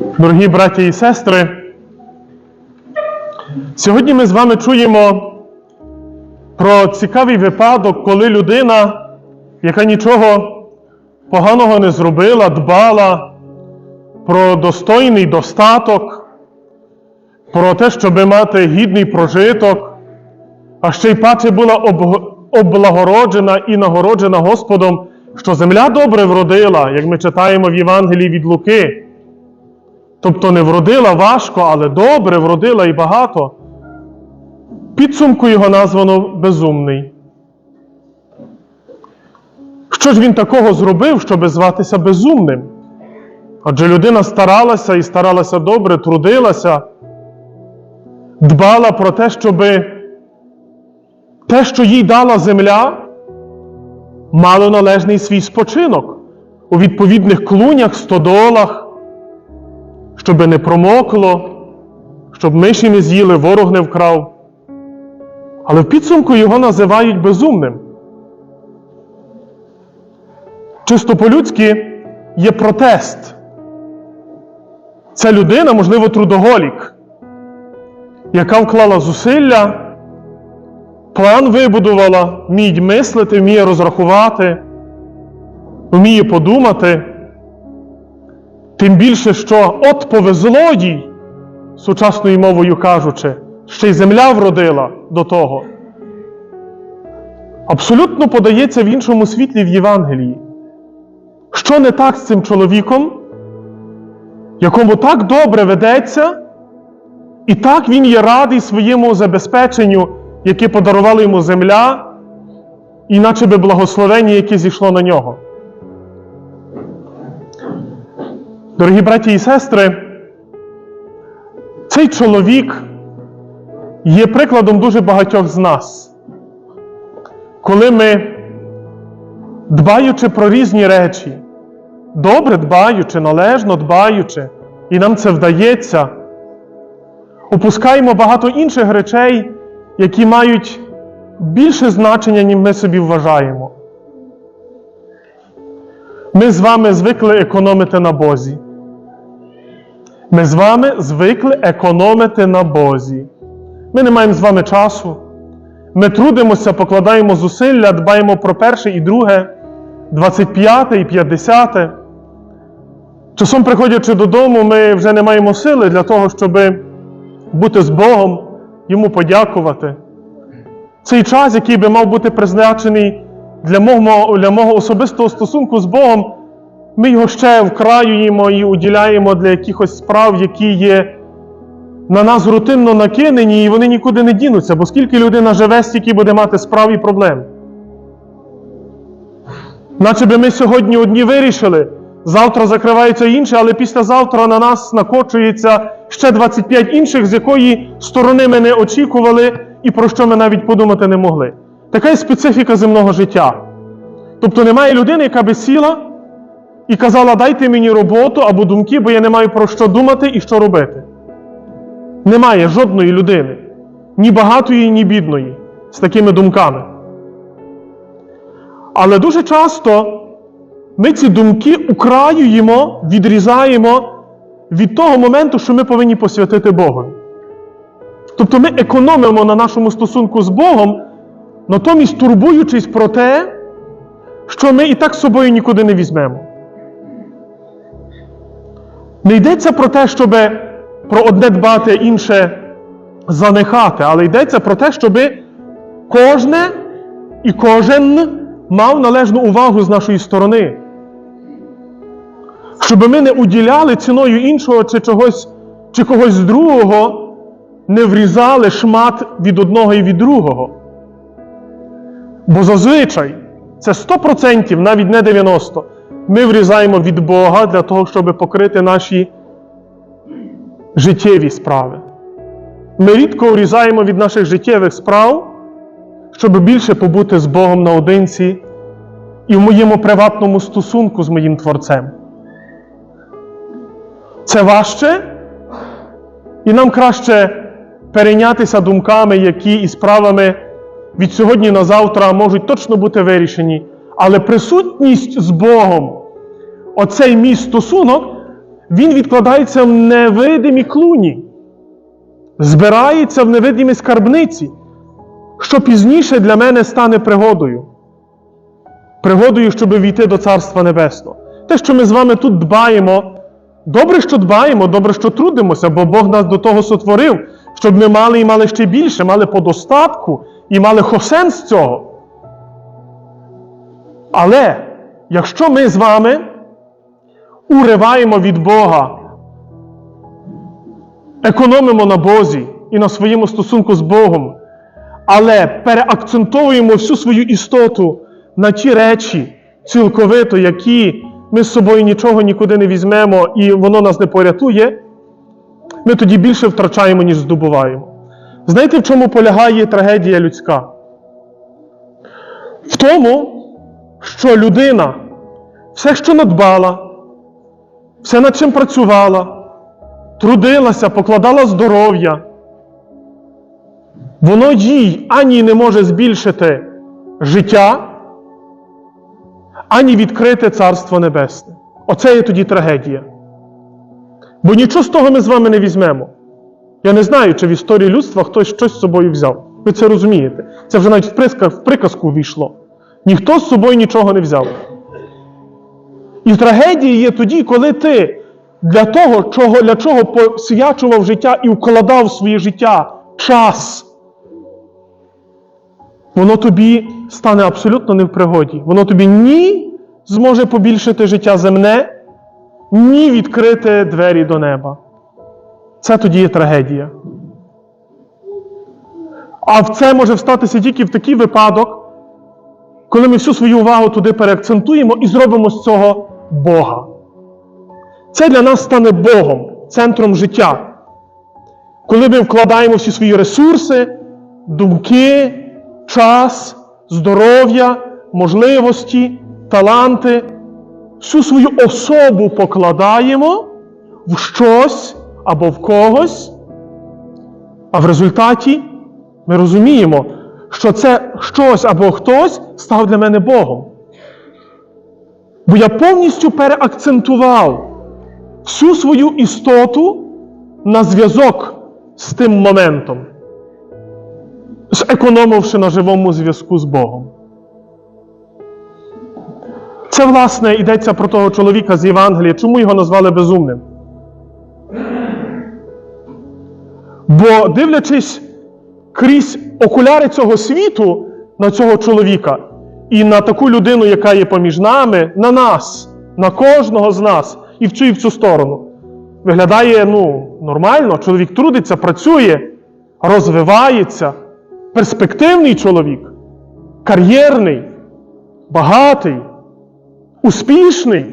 Дорогі браті і сестри, сьогодні ми з вами чуємо про цікавий випадок, коли людина, яка нічого поганого не зробила, дбала про достойний достаток, про те, щоб мати гідний прожиток, а ще й паче була облагороджена і нагороджена Господом, що земля добре вродила, як ми читаємо в Євангелії від Луки. Тобто не вродила важко, але добре вродила і багато. Підсумку його названо безумний. Що ж він такого зробив, щоб зватися безумним? Адже людина старалася і старалася добре, трудилася, дбала про те, щоб те, що їй дала земля, мало належний свій спочинок у відповідних клунях, стодолах щоб не промокло, щоб миші не з'їли, ворог не вкрав. Але в підсумку його називають безумним. Чисто по-людськи є протест. Ця людина, можливо, трудоголік, яка вклала зусилля, план вибудувала, вміє мислити, вміє розрахувати, вміє подумати. Тим більше, що от повезло їй, сучасною мовою кажучи, ще й земля вродила до того. Абсолютно подається в іншому світлі в Євангелії. Що не так з цим чоловіком, якому так добре ведеться, і так він є радий своєму забезпеченню, яке подарувала йому земля, іначе би благословення, яке зійшло на нього. Дорогі браті і сестри, цей чоловік є прикладом дуже багатьох з нас. Коли ми, дбаючи про різні речі, добре дбаючи, належно дбаючи, і нам це вдається, опускаємо багато інших речей, які мають більше значення, ніж ми собі вважаємо. Ми з вами звикли економити на Бозі. Ми з вами звикли економити на Бозі. Ми не маємо з вами часу. Ми трудимося, покладаємо зусилля, дбаємо про перше і друге, 25 і 50. Часом, приходячи додому, ми вже не маємо сили для того, щоб бути з Богом, йому подякувати. Цей час, який би мав бути призначений для мого, для мого особистого стосунку з Богом, ми його ще вкраюємо і уділяємо для якихось справ, які є на нас рутинно накинені, і вони нікуди не дінуться, бо скільки людина живе, стільки буде мати справ і проблем. Наче би ми сьогодні одні вирішили, завтра закриваються інші, але післязавтра на нас накочується ще 25 інших, з якої сторони ми не очікували і про що ми навіть подумати не могли. Така є специфіка земного життя. Тобто немає людини, яка би сіла і казала, дайте мені роботу або думки, бо я не маю про що думати і що робити. Немає жодної людини, ні багатої, ні бідної, з такими думками. Але дуже часто ми ці думки украюємо, відрізаємо від того моменту, що ми повинні посвятити Богу. Тобто ми економимо на нашому стосунку з Богом, натомість турбуючись про те, що ми і так з собою нікуди не візьмемо. Не йдеться про те, щоб про одне дбати, інше занехати, але йдеться про те, щоб кожне і кожен мав належну увагу з нашої сторони. Щоб ми не уділяли ціною іншого чи чогось, чи когось другого, не врізали шмат від одного і від другого. Бо зазвичай це 100%, навіть не 90%. Ми врізаємо від Бога для того, щоб покрити наші життєві справи. Ми рідко врізаємо від наших життєвих справ, щоб більше побути з Богом наодинці і в моєму приватному стосунку з моїм Творцем. Це важче, і нам краще перейнятися думками, які і справами від сьогодні на завтра можуть точно бути вирішені. Але присутність з Богом, оцей мій стосунок, він відкладається в невидимі клуні, збирається в невидимій скарбниці, що пізніше для мене стане пригодою. Пригодою, щоб війти до Царства Небесного. Те, що ми з вами тут дбаємо, добре, що дбаємо, добре, що трудимося, бо Бог нас до того сотворив, щоб ми мали і мали ще більше, мали по достатку і мали хосен з цього. Але якщо ми з вами уриваємо від Бога, економимо на Бозі і на своєму стосунку з Богом, але переакцентовуємо всю свою істоту на ті речі цілковито, які ми з собою нічого нікуди не візьмемо і воно нас не порятує, ми тоді більше втрачаємо, ніж здобуваємо. Знаєте, в чому полягає трагедія людська? В тому, що людина все, що надбала, все, над чим працювала, трудилася, покладала здоров'я, воно їй ані не може збільшити життя, ані відкрити Царство Небесне. Оце є тоді трагедія. Бо нічого з того ми з вами не візьмемо. Я не знаю, чи в історії людства хтось щось з собою взяв. Ви це розумієте. Це вже навіть в, приказку ввійшло. Ніхто з собою нічого не взяв. І трагедія є тоді, коли ти для того, чого, для чого посвячував життя і вкладав в своє життя час, воно тобі стане абсолютно не в пригоді. Воно тобі ні зможе побільшити життя земне, ні відкрити двері до неба. Це тоді є трагедія. А це може встатися тільки в такий випадок, коли ми всю свою увагу туди переакцентуємо і зробимо з цього Бога. Це для нас стане Богом, центром життя. Коли ми вкладаємо всі свої ресурси, думки, час, здоров'я, можливості, таланти, всю свою особу покладаємо в щось або в когось, а в результаті ми розуміємо, що це щось або хтось став для мене Богом. Бо я повністю переакцентував всю свою істоту на зв'язок з тим моментом, зекономивши на живому зв'язку з Богом. Це, власне, йдеться про того чоловіка з Євангелія. Чому його назвали безумним? Бо, дивлячись крізь окуляри цього світу на цього чоловіка і на таку людину, яка є поміж нами, на нас, на кожного з нас, і в цю, і в цю сторону, виглядає ну, нормально. Чоловік трудиться, працює, розвивається, перспективний чоловік, кар'єрний, багатий, успішний.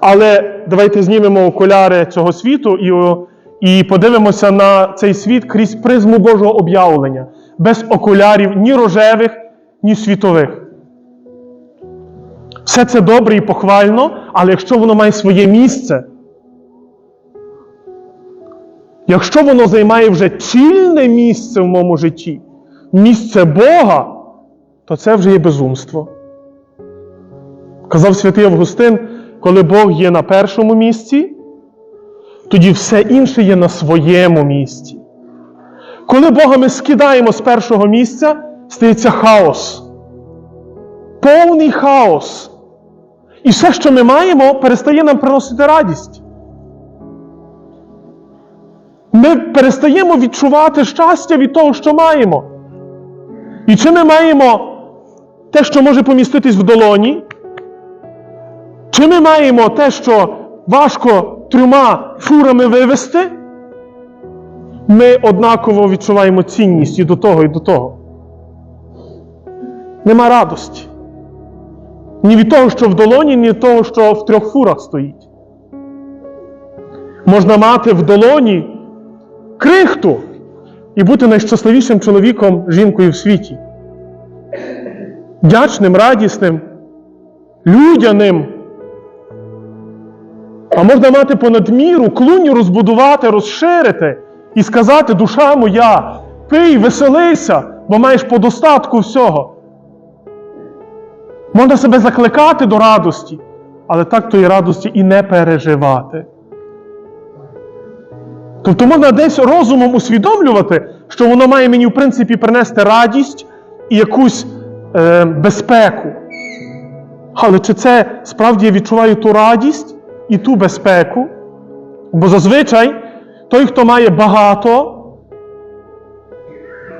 Але давайте знімемо окуляри цього світу і, і подивимося на цей світ крізь призму Божого об'явлення, без окулярів ні рожевих, ні світових. Все це добре і похвально, але якщо воно має своє місце, якщо воно займає вже чільне місце в моєму житті, місце Бога, то це вже є безумство. Казав святий Августин, коли Бог є на першому місці, тоді все інше є на своєму місці. Коли Бога ми скидаємо з першого місця, стається хаос. Повний хаос. І все, що ми маємо, перестає нам приносити радість. Ми перестаємо відчувати щастя від того, що маємо. І чи ми маємо те, що може поміститись в долоні, чи ми маємо те, що важко трьома фурами вивезти, ми однаково відчуваємо цінність і до того, і до того. Нема радості. Ні від того, що в долоні, ні від того, що в трьох фурах стоїть. Можна мати в долоні крихту і бути найщасливішим чоловіком, жінкою в світі. Вдячним, радісним, людяним. А можна мати понад міру, клуню розбудувати, розширити і сказати, душа моя, пий, веселися, бо маєш по достатку всього. Можна себе закликати до радості, але так тої радості і не переживати. Тобто можна десь розумом усвідомлювати, що воно має мені, в принципі, принести радість і якусь е, безпеку. Але чи це справді я відчуваю ту радість і ту безпеку? Бо зазвичай той, хто має багато,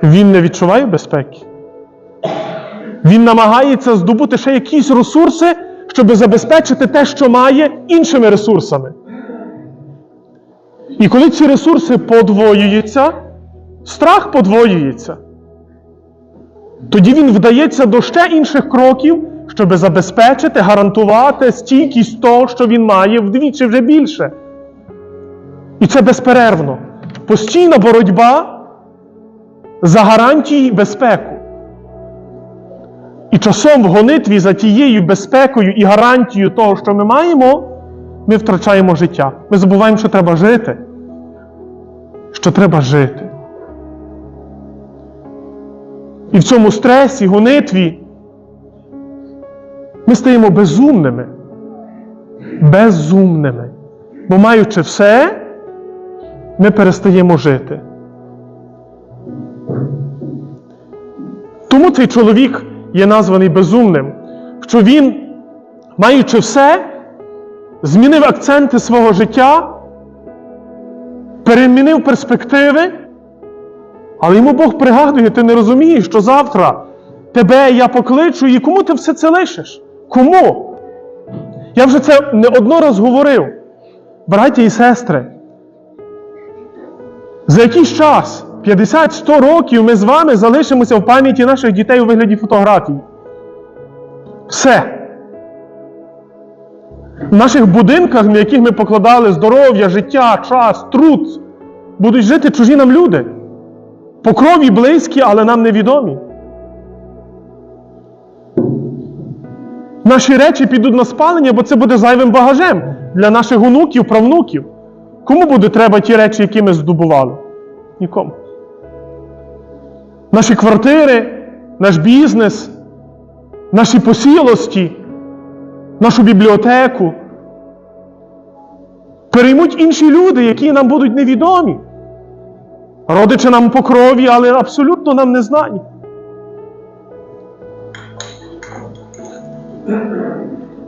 він не відчуває безпеки. Він намагається здобути ще якісь ресурси, щоб забезпечити те, що має іншими ресурсами. І коли ці ресурси подвоюються, страх подвоюється. Тоді він вдається до ще інших кроків, щоб забезпечити, гарантувати стійкість того, що він має вдвічі вже більше. І це безперервно. Постійна боротьба за гарантії безпеку. І часом в гонитві за тією безпекою і гарантією того, що ми маємо, ми втрачаємо життя. Ми забуваємо, що треба жити. Що треба жити. І в цьому стресі, гонитві ми стаємо безумними. Безумними. Бо маючи все, ми перестаємо жити. Тому цей чоловік є названий безумним, що він, маючи все, змінив акценти свого життя, перемінив перспективи, але йому Бог пригадує, ти не розумієш, що завтра тебе я покличу, і кому ти все це лишиш? Кому? Я вже це не одно раз говорив, браті і сестри. За якийсь час, 50-100 років, ми з вами залишимося в пам'яті наших дітей у вигляді фотографій. Все. В наших будинках, в яких ми покладали здоров'я, життя, час, труд, будуть жити чужі нам люди. По крові близькі, але нам невідомі. Наші речі підуть на спалення, бо це буде зайвим багажем для наших онуків, правнуків. Кому буде треба ті речі, які ми здобували? Нікому. Наші квартири, наш бізнес, наші посілості, нашу бібліотеку. Переймуть інші люди, які нам будуть невідомі. Родичі нам по крові, але абсолютно нам не знані.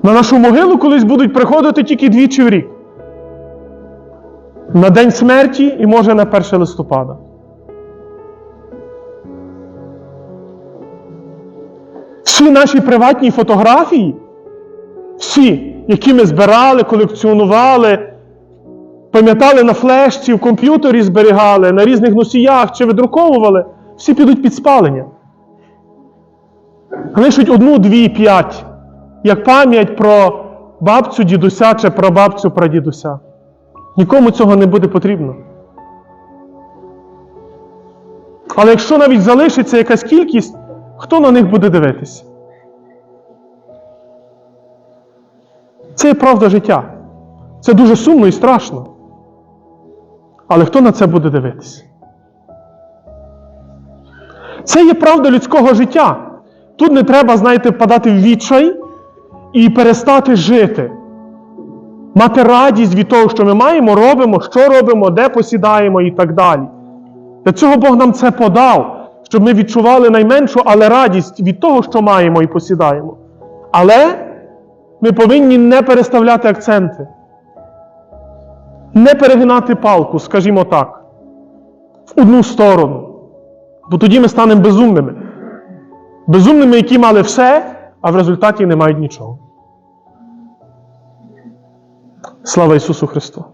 На нашу могилу колись будуть приходити тільки двічі в рік. На День смерті і може на 1 листопада. Всі наші приватні фотографії, всі, які ми збирали, колекціонували, пам'ятали на флешці, в комп'ютері зберігали, на різних носіях чи видруковували, всі підуть під спалення. Лишуть одну, дві, п'ять, як пам'ять про бабцю дідуся чи про бабцю прадідуся. Нікому цього не буде потрібно. Але якщо навіть залишиться якась кількість, хто на них буде дивитися? Це є правда життя. Це дуже сумно і страшно. Але хто на це буде дивитися? Це є правда людського життя. Тут не треба, знаєте, впадати в відчай і перестати жити. Мати радість від того, що ми маємо, робимо, що робимо, де посідаємо і так далі. Для цього Бог нам це подав, щоб ми відчували найменшу, але радість від того, що маємо і посідаємо. Але ми повинні не переставляти акценти, не перегинати палку, скажімо так, в одну сторону. Бо тоді ми станемо безумними. Безумними, які мали все, а в результаті не мають нічого. Слава Ісусу Христу!